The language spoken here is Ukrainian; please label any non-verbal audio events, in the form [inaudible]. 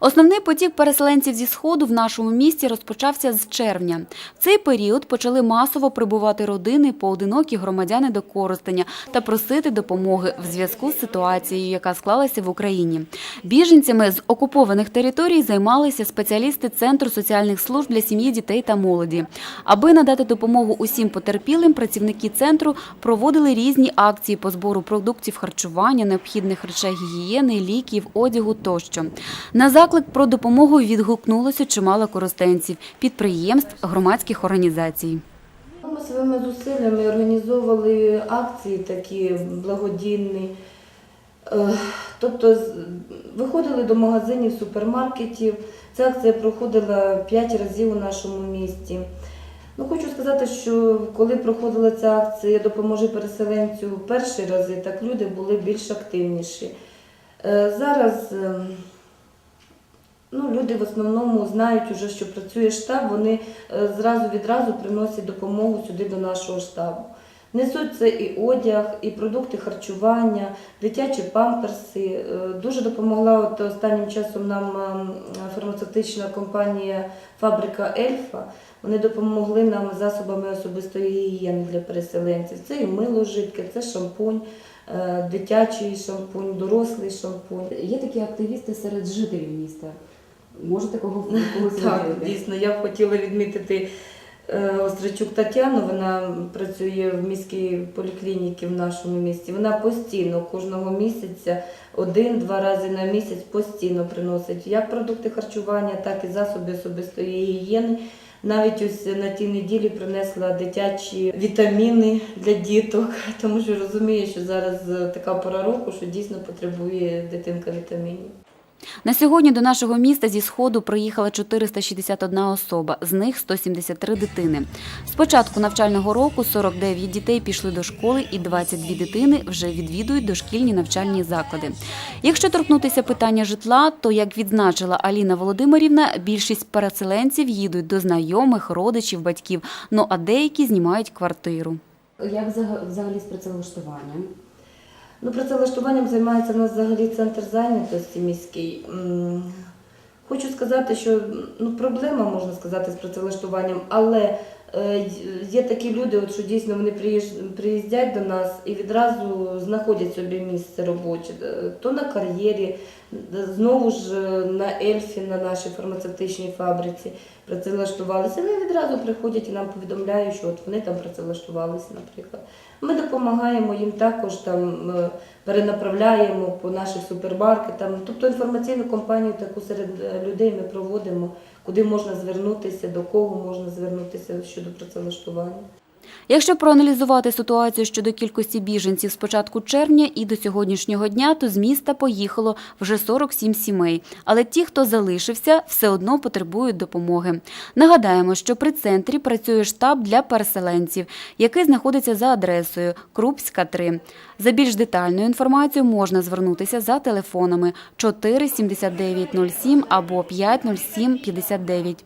Основний потік переселенців зі сходу в нашому місті розпочався з червня. В цей період почали масово прибувати родини, поодинокі громадяни до Коростеня та просити допомоги в зв'язку з ситуацією, яка склалася в Україні. Біженцями з окупованих територій займалися спеціалісти Центру соціальних служб для сім'ї, дітей та молоді. Аби надати допомогу усім потерпілим, працівники центру проводили різні акції по збору продуктів харчування, необхідних речей гігієни, ліків, одягу тощо. На заклик про допомогу відгукнулося чимало коростенців, підприємств, громадських організацій. Ми своїми зусиллями організовували акції такі благодійні. Е, Тобто виходили до магазинів, супермаркетів. Ця акція проходила 5 разів у нашому місті. Ну, хочу сказати, що коли проходила ця акція Допоможи переселенцю перші рази, так люди були більш активніші. Е, Зараз ем, ну, люди в основному знають, уже, що працює штаб, вони е, зразу відразу приносять допомогу сюди до нашого штабу. Несуть це і одяг, і продукти харчування, дитячі памперси. Е, Дуже допомогла от останнім часом нам ем, фармацевтична компанія Фабрика Ельфа. Вони допомогли нам засобами особистої гігієни для переселенців. Це і мило жидке, це шампунь, е, дитячий шампунь, дорослий шампунь. Є такі активісти серед жителів міста. Можете кого [laughs] когось Так, дійсно, я б хотіла відмітити е, Острачук Тетяну. Вона працює в міській поліклініці в нашому місті. Вона постійно кожного місяця, один-два рази на місяць постійно приносить як продукти харчування, так і засоби особистої гігієни. Навіть ось на тій неділі принесла дитячі вітаміни для діток, тому що розуміє, що зараз е, така пора року, що дійсно потребує дитинка вітамінів. На сьогодні до нашого міста зі сходу приїхала 461 особа, з них 173 дитини. З початку навчального року 49 дітей пішли до школи і 22 дитини вже відвідують дошкільні навчальні заклади. Якщо торкнутися питання житла, то як відзначила Аліна Володимирівна, більшість переселенців їдуть до знайомих, родичів, батьків. Ну а деякі знімають квартиру. Як взага- взагалі з працевлаштуванням? Ну, працевлаштуванням займається у нас взагалі центр зайнятості міський. Хочу сказати, що ну, проблема, можна сказати, з працевлаштуванням, але є такі люди, от, що дійсно вони приїздять до нас і відразу знаходять собі місце робоче, Е, то на кар'єрі, знову ж е, на Ельфі, на нашій фармацевтичній фабриці працевлаштувалися. Вони відразу приходять і нам повідомляють, що от вони там працевлаштувалися, наприклад. Ми допомагаємо їм також там е, перенаправляємо по наших супермаркетам. Тобто інформаційну кампанію таку серед е, людей ми проводимо, куди можна звернутися, до кого можна звернутися щодо працевлаштування. Якщо проаналізувати ситуацію щодо кількості біженців з початку червня і до сьогоднішнього дня, то з міста поїхало вже 47 сімей. Але ті, хто залишився, все одно потребують допомоги. Нагадаємо, що при центрі працює штаб для переселенців, який знаходиться за адресою Крупська 3. За більш детальною інформацією можна звернутися за телефонами 4 79 07 або 5 07 59.